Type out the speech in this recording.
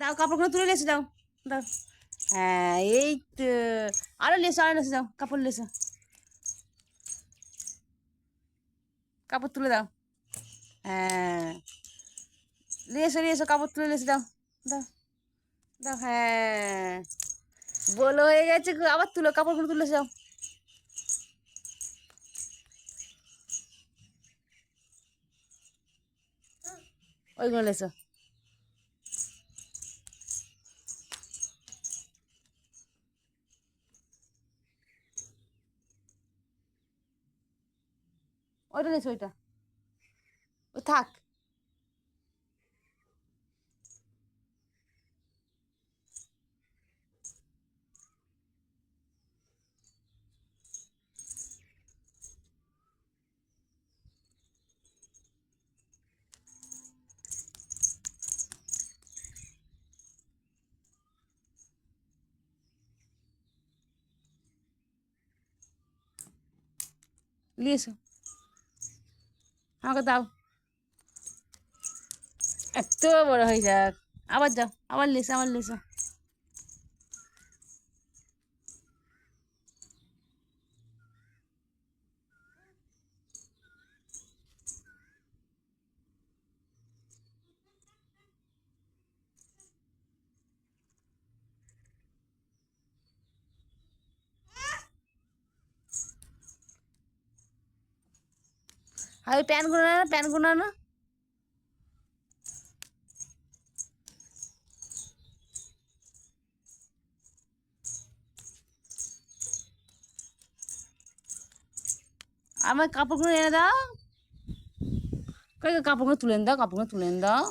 দাও, কাপড়গুলো তুলে লেসে দাও দাও। হ্যাঁ এই তো, আরও লেসো আরও লেসে দাও, কাপড় লেসো কাপড় তুলে দাও। হ্যাঁ নিয়ে এসো কাপড় তুলে লেসে দাও দাও দাও হ্যাঁ। বলো, হয়ে গেছে আবার তুলো, কাপড়গুলো তুলে দাও। ওইগুলো লেসো ওইটা লেসো ওইটা ও থাক নিয়ে এসো আমাকে দাও। এত বড় হয়ে যাক। আবার যাও আবার লিস আবার লেসো। আর ওই প্যান্টগুলো না প্যান্টগুলো না। আমার কাপড়গুলো এনে দাও। কাপড়গুলো তুলে দাও, কাপড়গুলো তুলে দাও।